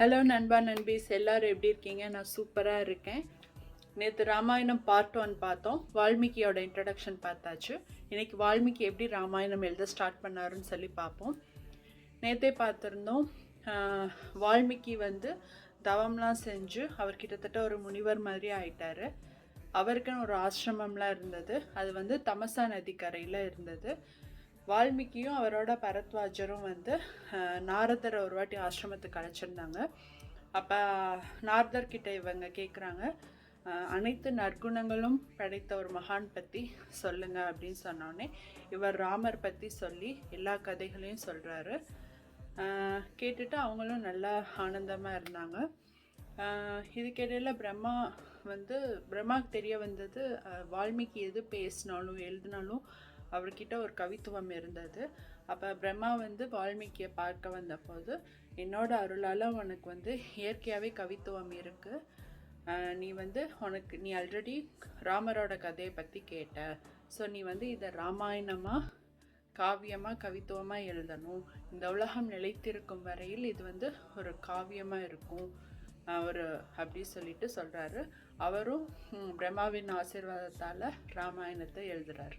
Hello நண்பா நண்பீஸ். எல்லாரும் எப்படி இருக்கீங்க? நான் சூப்பராக இருக்கேன். நேற்று ராமாயணம் பார்ட் ஒன் பார்த்தோம். வால்மீகியோட இன்ட்ரடக்ஷன் பார்த்தாச்சு. இன்றைக்கி வால்மீகி எப்படி ராமாயணம் எழுத ஸ்டார்ட் பண்ணாருன்னு சொல்லி பார்ப்போம். நேற்றே பார்த்துருந்தோம். வால்மீகி வந்து தவம்லாம் செஞ்சு அவர் கிட்டத்தட்ட ஒரு முனிவர் மாதிரி ஆயிட்டாரு. அவருக்குன்னு ஒரு ஆசிரமம்லாம் இருந்தது. அது வந்து தமசா நதிக்கரையில் இருந்தது. வால்மீகியும் அவரோட பரத்வாஜரும் வந்து நாரதரை ஒரு வாட்டி ஆசிரமத்துக்கு அழைச்சிருந்தாங்க. அப்போ நாரதர்கிட்ட இவங்க கேட்குறாங்க அனைத்து நற்குணங்களும் படைத்த ஒரு மகான் பற்றி சொல்லுங்க அப்படின்னு சொன்னோடனே இவர் ராமர் பற்றி சொல்லி எல்லா கதைகளையும் சொல்கிறாரு கேட்டுட்டு அவங்களும் நல்லா ஆனந்தமாக இருந்தாங்க. இதுக்கிடையில் பிரம்மா வந்து பிரம்மாவுக்கு தெரிய வந்தது வால்மீகி எது பேசினாலும் எழுதினாலும் அவர்கிட்ட ஒரு கவித்துவம் இருந்தது. அப்போ பிரம்மா வந்து வால்மீகியை பார்க்க வந்தபோது என்னோட அருளால் உனக்கு வந்து இயற்கையாகவே கவித்துவம் இருக்குது நீ வந்து உனக்கு நீ ஆல்ரெடி ராமரோட கதையை பற்றி கேட்ட. ஸோ நீ வந்து இதை ராமாயணமாக காவியமாக கவித்துவமாக எழுதணும். இந்த உலகம் நிலைத்திருக்கும் வரையில் இது வந்து ஒரு காவியமாக இருக்கும். அவர் அப்படி சொல்லிட்டு சொல்கிறாரு அவரும் பிரம்மாவின் ஆசீர்வாதத்தால் ராமாயணத்தை எழுதுறாரு.